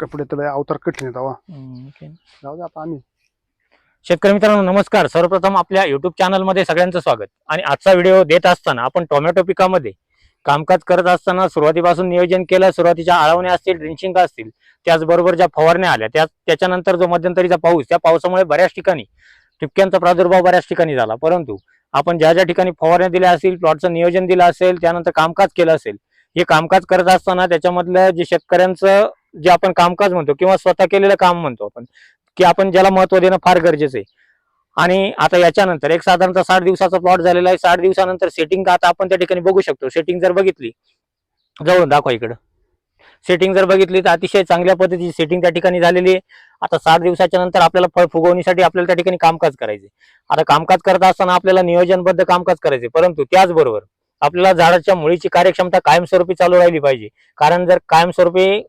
कपडे तुला अवतार कठीण जाऊ दे आता आम्ही. शेतकरी मित्रांनो नमस्कार. सर्वप्रथम आपल्या युट्यूब चॅनलमध्ये सगळ्यांचं स्वागत. आणि आजचा व्हिडिओ देत असताना आपण टोमॅटो पिकामध्ये कामकाज करत असताना सुरुवातीपासून नियोजन केलं सुरुवातीच्या आळवण्या असतील ड्रिंचिंग असतील त्याचबरोबर ज्या फवारण्या आल्या त्या त्याच्यानंतर जो मध्यंतरीचा पाऊस त्या पावसामुळे बऱ्याच ठिकाणी ठिपक्यांचा प्रादुर्भाव बऱ्याच ठिकाणी झाला. परंतु आपण ज्या ज्या ठिकाणी फवारण्या दिल्या असतील प्लॉटचं नियोजन दिलं असेल त्यानंतर कामकाज केलं असेल हे कामकाज करत असताना त्याच्यामधलं जे शेतकऱ्यांचं जे आपण कामकाज म्हणतो किंवा स्वतः केलेलं काम म्हणतो आपण की आपण ज्याला महत्त्व देणं फार गरजेचं आहे. आणि आता याच्यानंतर एक साधारणतः साठ दिवसाचा प्लॉट झालेला आहे. साठ दिवसानंतर सेटिंग आता आपण त्या ठिकाणी बघू शकतो. सेटिंग जर बघितली जवळून दाखवा इकडं. सेटिंग जर बघितली तर अतिशय चांगल्या पद्धतीची सेटिंग त्या ठिकाणी झालेली आहे. आता साठ दिवसाच्या नंतर आपल्याला फळ फुगवण्यासाठी आपल्याला त्या ठिकाणी कामकाज करायचे आता कामकाज करत असताना आपल्याला नियोजनबद्ध कामकाज करायचे परंतु त्याचबरोबर आपल्याला झाडाच्या मुळीची कार्यक्षमता कायमस्वरूपी चालू राहिली पाहिजे. कारण जर कायमस्वरूपी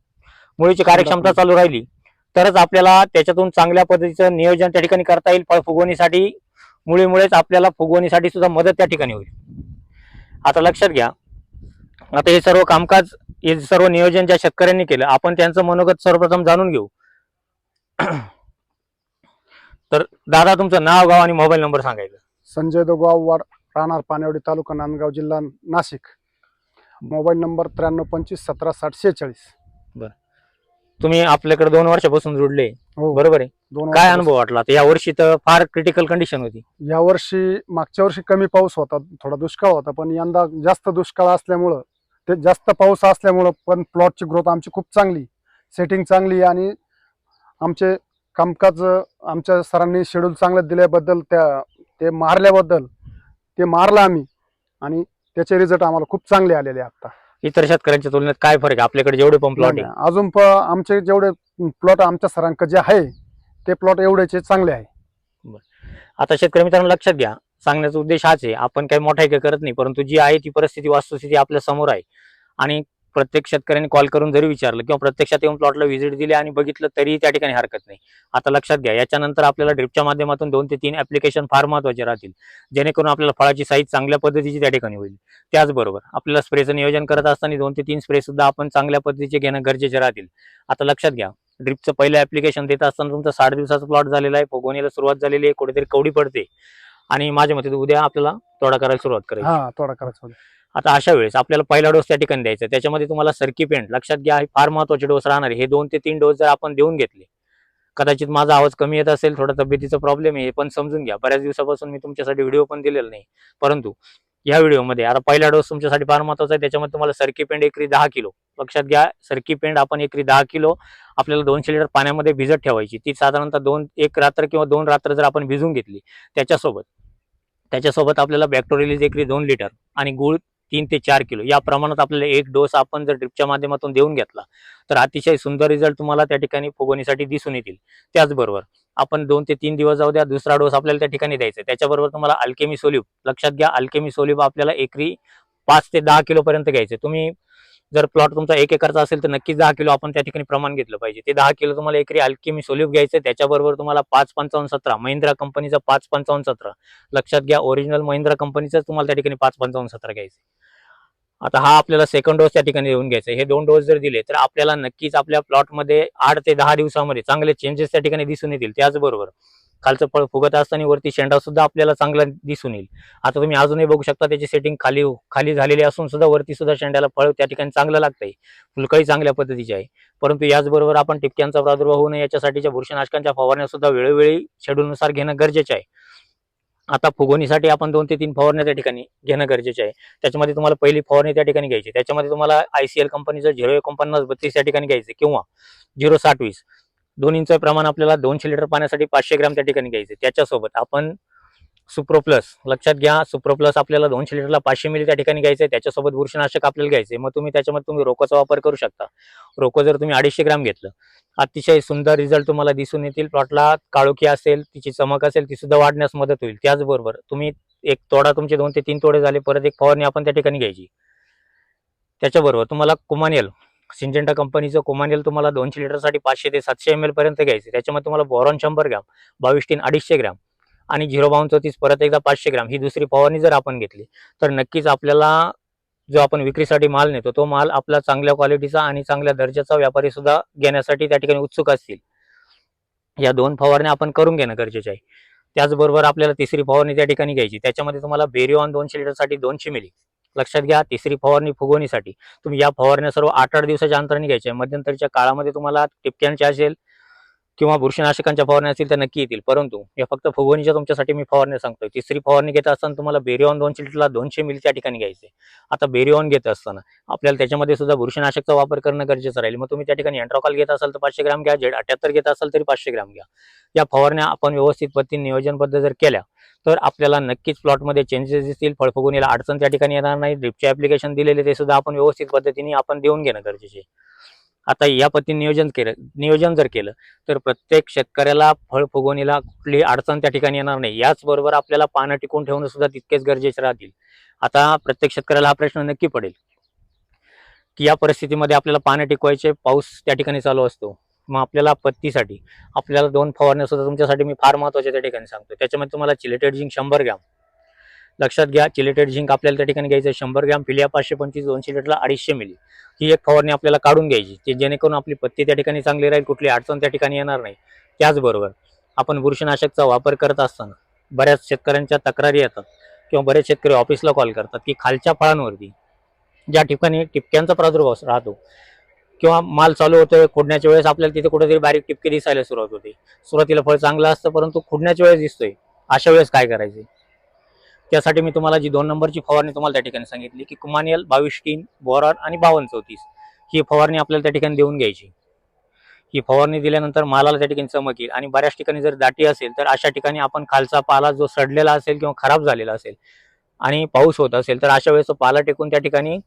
मुळीची कार्यक्षमता चालू राहिली. तरच आपल्याला त्याच्यातून चांगल्या पद्धतीचं नियोजन त्या ठिकाणी करता येईल. फुगवणीसाठी मुळीमुळेच आपल्याला फुगवणीसाठी सुद्धा मदत त्या ठिकाणी होईल. आता लक्षात घ्या. आता हे सर्व कामकाज हे सर्व नियोजन ज्या शेतकऱ्यांनी केलं आपण त्यांचं मनोगत सर्वप्रथम जाणून घेऊ. तर दादा तुमचं नाव गाव आणि मोबाईल नंबर सांगायचं. संजय दोगाव वाड राहणार पानेवडी तालुका नांदगाव जिल्हा नाशिक. मोबाईल नंबर त्र्याण्णव पंचवीस सतरा साठ शेहेचाळीस. तुम्ही आपल्याकडे दोन वर्षापासून जुडले हो. बरोबर आहे. दोन काय वर्षापासून. अनुभव वाटला? आता या वर्षी तर फार क्रिटिकल कंडिशन होती. या वर्षी मागच्या वर्षी कमी पाऊस होता थोडा दुष्काळ होता पण यंदा जास्त दुष्काळ असल्यामुळं ते जास्त पाऊस असल्यामुळं पण प्लॉटची ग्रोथ आमची खूप चांगली सेटिंग चांगली आणि आमचे कामकाज आमच्या सरांनी शेड्यूल चांगलं दिल्याबद्दल त्या ते मारल्याबद्दल ते मारलं आम्ही आणि त्याचे रिझल्ट आम्हाला खूप चांगले आलेले आहे आता इतर शेतकऱ्यांच्या तुलनेत काय फरक आहे? आपल्याकडे जेवढे पण प्लॉट आहे. अजून प आमचे जेवढे प्लॉट आमच्या सरांकडे जे आहे ते प्लॉट एवढेचे चांगले आहे. आता शेतकरी मित्रांनो लक्षात घ्या. सांगण्याचा उद्देश हाच आहे. आपण काही मोठा काही करत नाही परंतु जी आहे ती परिस्थिती वास्तुस्थिती आपल्यासमोर आहे. आणि प्रत्येक शेतकऱ्यांनी कॉल करून जरी विचारलं किंवा प्रत्यक्षात येऊन प्लॉटला व्हिजिट दिली आणि बघितलं तरी त्या ठिकाणी हरकत नाही. आता लक्षात घ्या याच्यानंतर आपल्याला ड्रिपच्या माध्यमातून दोन ते तीन ऍप्लिकेशन फार महत्त्वाचे राहतील. जेणेकरून आपल्याला फळाची साईज चांगल्या पद्धतीची त्या ठिकाणी होईल. त्याचबरोबर आपल्याला स्प्रेचं नियोजन करत असताना दोन ते तीन स्प्रे सुद्धा आपण चांगल्या पद्धतीचे घेणं गरजेचे राहतील. आता लक्षात घ्या ड्रिपचं पहिलं ऍप्लिकेशन देत असताना तुमचा साठ दिवसाचा प्लॉट झालेला आहे फोगोनीला सुरुवात झालेली आहे कुठेतरी कवडी पडते. आणि माझ्या मते उद्या आपल्याला तोडा करायला सुरुवात करायची. तोडा थोडा आता अशा वेळेस आपल्याला पहिला डोस त्या ठिकाणी द्यायचा त्याच्यामध्ये तुम्हाला सरकी पेंट लक्षात घ्या हे फार महत्त्वाचे डोस राहणार हे दोन ते तीन डोस जर आपण देऊन घेतले कदाचित माझा आवाज कमी येत असेल थोडा तब्येतीचा प्रॉब्लेम आहे हे पण समजून घ्या. बऱ्याच दिवसापासून मी तुमच्यासाठी व्हिडिओ पण दिलेला नाही. परंतु या व्हिडिओमध्ये आता पहिला डोस तुमच्यासाठी फार महत्त्वाचा आहे. त्याच्यामध्ये तुम्हाला सरकी पेंट एकरी दहा किलो. लक्षात घ्या सरकी पेंड आपण एकरी दहा किलो आपल्याला दोनशे लिटर पाण्यामध्ये भिजत ठेवायची. ती साधारणतः दोन एक रात्र किंवा दोन रात्र जर आपण भिजून घेतली त्याच्यासोबत त्याच्यासोबत आपल्याला बॅक्टोरिलीज एकरी दोन लिटर आणि गुळ तीन ते चार किलो. या प्रमाणात आपल्याला एक डोस आपण जर ड्रिपच्या माध्यमातून देऊन घेतला तर अतिशय सुंदर रिझल्ट तुम्हाला त्या ठिकाणी फुगवणीसाठी दिसून येतील. त्याचबरोबर आपण दोन ते तीन दिवस जाऊ द्या दुसरा डोस आपल्याला त्या ठिकाणी द्यायचा त्याच्याबरोबर तुम्हाला अल्केमी सोल्यूब लक्षात घ्या अल्केमी सोल्यूब आपल्याला एकरी पाच ते दहा किलो पर्यंत घ्यायचे तुम्ही जर प्लॉट तुमचा एक एकरचा असेल तर नक्कीच दहा किलो आपण त्या ठिकाणी प्रमाण घेतलं पाहिजे. ते दहा किलो तुम्हाला एकरी अल्केमी सोल्यूब घ्यायचं त्याच्याबरोबर तुम्हाला पाच पंचावन्न सतरा महिंद्रा कंपनीचा पाच पंचावन्न सतरा. लक्षात घ्या ओरिजिनल महिंद्रा कंपनीचं तुम्हाला त्या ठिकाणी पाच पंचावन्न सतरा घ्यायचं आता हा आपल्याला सेकंड डोस त्या ठिकाणी देऊन घ्यायचा हे दोन डोस जर दिले तर आपल्याला नक्कीच आपल्या प्लॉटमध्ये आठ ते दहा दिवसामध्ये चांगले चेंजेस त्या ठिकाणी दिसून येतील. त्याचबरोबर खालचं फळ फुगत असताना वरती शेंडा सुद्धा आपल्याला चांगला दिसून येईल. आता तुम्ही अजूनही बघू शकता त्याची सेटिंग खाली खाली झालेली असून सुद्धा वरती सुद्धा शेंड्याला फळ त्या ठिकाणी चांगलं लागतंय. फुलकळी चांगल्या पद्धतीची आहे. परंतु याचबरोबर आपण टिपक्यांचा प्रादुर्भाव होऊ नये याच्यासाठीच्या बुरशीनाशकांच्या फवारण्या सुद्धा वेळोवेळी शेड्यूलनुसार घेणं गरजेचे आहे. आता फुगवणीसाठी आपण दोन ते तीन फवारण्या त्या ठिकाणी घेणं गरजेचे आहे. त्याच्यामध्ये तुम्हाला पहिली फवारणी त्या ठिकाणी घ्यायची. त्याच्यामध्ये तुम्हाला आयसीएल कंपनीचं झिरो एकोणपन्नास बत्तीस त्या ठिकाणी घ्यायचे किंवा झिरो साठ वीस. दोन्हीचं प्रमाण आपल्याला दोनशे लिटर पाण्यासाठी पाचशे ग्रॅम त्या ठिकाणी घ्यायचे. त्याच्यासोबत आपण सुप्रो प्लस लक्षात घ्या सुप्रो प्लस आपल्याला दोनशे लिटरला पाचशे मिली त्या ठिकाणी घ्यायचं आहे त्याच्यासोबत बुरशीनाशक आपल्याला घ्यायचे मग तुम्ही त्याच्यामध्ये तुम्ही रोकोचा वापर करू शकता. रोको जर तुम्ही अडीचशे ग्राम घेतलं. अतिशय सुंदर रिझल्ट तुम्हाला दिसून येतील. प्लॉटला काळोखी असेल तिची चमक असेल ती सुद्धा वाढण्यास मदत होईल. त्याचबरोबर तुम्ही एक तोडा तुमचे दोन ते तीन तोडे झाले परत एक फवारणी आपण त्या ठिकाणी घ्यायची. त्याच्याबरोबर तुम्हाला कुमानियल सिंजेंटा कंपनीचं कुमानियल तुम्हाला दोनशे लिटरसाठी पाचशे ते सातशे एम एल पर्यंत घ्यायचे त्याच्यामध्ये तुम्हाला बोरॉन शंभर ग्रॅम बावीस तीन अडीचशे ग्रॅम आणि झिरो बावन्न चौतीस परत एकदा पाचशे ग्राम. ही दुसरी फवारणी जर आपण घेतली तर नक्कीच आपल्याला जो आपण विक्रीसाठी माल नेतो तो माल आपला चांगल्या क्वालिटीचा आणि चांगल्या दर्जाचा व्यापारी सुद्धा घेण्यासाठी त्या ठिकाणी उत्सुक असतील. या दोन फवारण्या आपण करून घेणं गरजेचे आहे. त्याचबरोबर आपल्याला तिसरी फवारणी त्या ठिकाणी घ्यायची. त्याच्यामध्ये तुम्हाला बेरिओन दोनशे लिटरसाठी दोनशे मिली. लक्षात घ्या तिसरी फवारणी फुगवणीसाठी. तुम्ही या फवारण्या सर्व आठ आठ दिवसाच्या अंतराने घ्यायच्या. मध्यंतरीच्या काळामध्ये तुम्हाला टिपक्यांची असेल किंवा बुरशीनाशकांच्या फवारण्या असतील तर नक्की येतील. परंतु या फक्त फुगवणीच्या तुमच्यासाठी मी फवारणी सांगतोय. तिसरी फवारणी घेत असताना तुम्हाला बेरिऑन दोनशे लिटरला दोनशे मिली त्या ठिकाणी घ्यायचे. आता बेरिऑन घेत असताना आपल्याला त्याच्यामध्ये सुद्धा बुरशीनाशकचा वापर करणं गरजेचं राहील. मग तुम्ही त्या ठिकाणी एन्ट्रॉकॉल घेत असाल तर पाचशे ग्राम घ्या जेड अठ्याहत्तर घेत असाल तरी पाचशे ग्राम घ्या. या फवारण्या आपण व्यवस्थित पद्धतीने नियोजनबद्ध जर केल्या तर आपल्याला नक्कीच प्लॉटमध्ये चेंजेस दिसतील. फळफुगवणीला अडचण त्या ठिकाणी येणार नाही. ड्रिपचे ऍप्लिकेशन दिलेले ते सुद्धा आपण व्यवस्थित पद्धतीने आपण देऊन घेणं गरजेचे आता या पद्धतीने नियोजन केलं नियोजन जर केलं तर प्रत्येक शेतकऱ्याला फळ फुगवणीला कुठलीही अडचण त्या ठिकाणी येणार नाही. याचबरोबर आपल्याला पानं टिकून ठेवणं सुद्धा तितकेच गरजेचे राहतील. आता प्रत्येक शेतकऱ्याला हा प्रश्न नक्की पडेल की या परिस्थितीमध्ये आपल्याला पानं टिकवायचे पाऊस त्या ठिकाणी चालू असतो. मग आपल्याला पत्तीसाठी आपल्याला दोन फवारण्या सुद्धा तुमच्यासाठी मी फार महत्त्वाच्या त्या ठिकाणी सांगतो. त्याच्यामध्ये तुम्हाला चिलेटेड झिंक शंभर ग्रॅम लक्षात घ्या चिलेटेड झिंक आपल्याला त्या ठिकाणी घ्यायचं आहे. शंभर ग्रॅम फिलिया पाचशे पंचवीस दोनशे लिटरला अडीचशे मिली. ही एक फवारणी आपल्याला काढून घ्यायची ती जेणेकरून आपली पत्ती त्या ठिकाणी चांगली राहील कुठली अडचण त्या ठिकाणी येणार नाही. त्याचबरोबर आपण बुरशीनाशकचा वापर करत असताना बऱ्याच शेतकऱ्यांच्या तक्रारी येतात किंवा बरेच शेतकरी ऑफिसला कॉल करतात की खालच्या फळांवरती ज्या ठिकाणी टिपक्यांचा प्रादुर्भाव राहतो किंवा माल चालू होतोय खोडण्याच्या वेळेस आपल्याला तिथे कुठेतरी बारीक टिपके दिसायला सुरुवात होते. सुरुवातीला फळ चांगलं असतं परंतु खुडण्याच्या वेळेस दिसतोय. अशा वेळेस काय करायचे? त्यासाठी मी तुम्हाला जी दोन नंबरची फवारणी तुम्हाला त्या ठिकाणी सांगितली की कुमानियल बावीस तीन बोरार आणि बावन्न चौतीस. ही फवारणी आपल्याला त्या ठिकाणी देऊन घ्यायची. ही फवारणी दिल्यानंतर मालाला त्या ठिकाणी चमकेल आणि बऱ्याच ठिकाणी जर दाटी असेल तर अशा ठिकाणी आपण खालचा पाला जो सडलेला असेल किंवा खराब झालेला असेल आणि पाऊस होत असेल तर अशा वेळेस तो पाला टेकून त्या ठिकाणी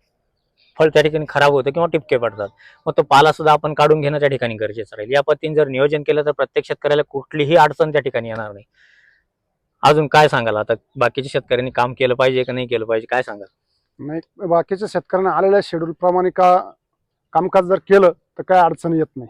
फळ त्या ठिकाणी खराब होतं किंवा टिपके पडतात. मग तो पाला सुद्धा आपण काढून घेणं त्या ठिकाणी गरजेचं राहील. या पद्धतीने जर नियोजन केलं तर प्रत्येक शेतकऱ्याला कुठलीही अडचण त्या ठिकाणी येणार नाही. अजून काय सांगाल? आता बाकीच्या शेतकऱ्यांनी काम केलं पाहिजे का नाही केलं पाहिजे? काय सांगाल? नाही बाकीच्या शेतकऱ्यांना आलेल्या शेड्यूल प्रमाणे का कामकाज जर केलं तर काय अडचण येत नाही.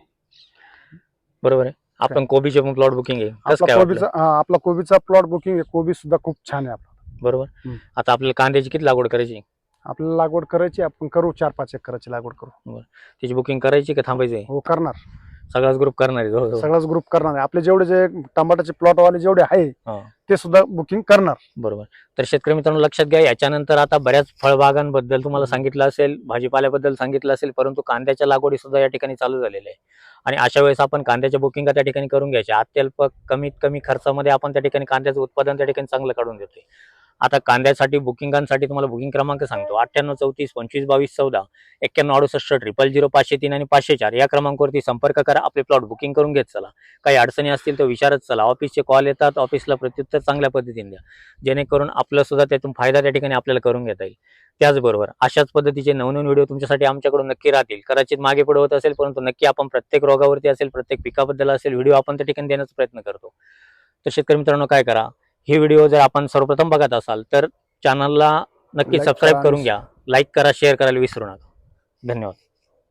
बरोबर आहे. आपण कोबीचे पण प्लॉट बुकिंग आहे. कसं आपला काय वाटलं? कोबीचा हा, आपला कोबीचा प्लॉट बुकिंग आहे. कोबी सुद्धा खूप छान आहे आपला. बरोबर. हम्म. आता आपल्याला कांद्याची किती लागवड करायची? आपल्याला लागवड करायची आपण करू चार पाच एकराची लागवड करू. त्याची बुकिंग करायची का थांबायची हो करणार. सगळाच ग्रुप करणार आहे. सगळाच ग्रुप करणार आहे. आपले जेवढे जे टमाटाचे प्लॉट वाले जेवढे आहे हा. ते सुद्धा बुकिंग करणार. बरोबर. तर शेतकरी मित्रांनो लक्षात घ्या याच्यानंतर आता बऱ्याच फळबागांबद्दल तुम्हाला सांगितलं असेल भाजीपाल्याबद्दल सांगितलं असेल परंतु कांद्याच्या लागवडी सुद्धा या ठिकाणी चालू झालेल्या आहे. आणि अशा वेळेस आपण कांद्याच्या बुकिंग त्या ठिकाणी करून घ्यायच्या. अत्यल्प कमीत कमी खर्चामध्ये आपण त्या ठिकाणी कांद्याचं उत्पादन त्या ठिकाणी चांगलं काढून देतोय. आता कांद्यासाठी बुकिंगांसाठी तुम्हाला बुकिंग क्रमांक सांगतो. अठ्ठ्याण्णव चौतीस पंचवीस बावीस चौदा एक्क्याण्णव अडुसष्ट ट्रिपल झिरो पाचशे तीन आणि पाचशे चार या क्रमांकावरती संपर्क करा. आपले प्लॉट बुकिंग करून घेत चला. काही अडचणी असतील तर विचारत चला. ऑफिसचे कॉल येतात. ऑफिसला प्रत्युत्तर चांगल्या पद्धतीने द्या. जेणेकरून आपलं सुद्धा त्यातून फायदा त्या ठिकाणी आपल्याला करून घेता येईल. त्याचबरोबर अशाच पद्धतीचे नवनवीन व्हिडिओ तुमच्यासाठी आमच्याकडून नक्की राहतील. कदाचित मागे पुढे होत असेल परंतु नक्की आपण प्रत्येक रोगावरती असेल प्रत्येक पिकाबद्दल असेल व्हिडिओ आपण त्या ठिकाणी देण्याचा प्रयत्न करतो. तर शेतकरी मित्रांनो काय करा? हे व्हिडिओ जर आपण सर्वप्रथम बघत असाल तर चॅनलला नक्की सबस्क्राईब करा करून घ्या. लाईक करा शेअर करायला विसरू नका. धन्यवाद.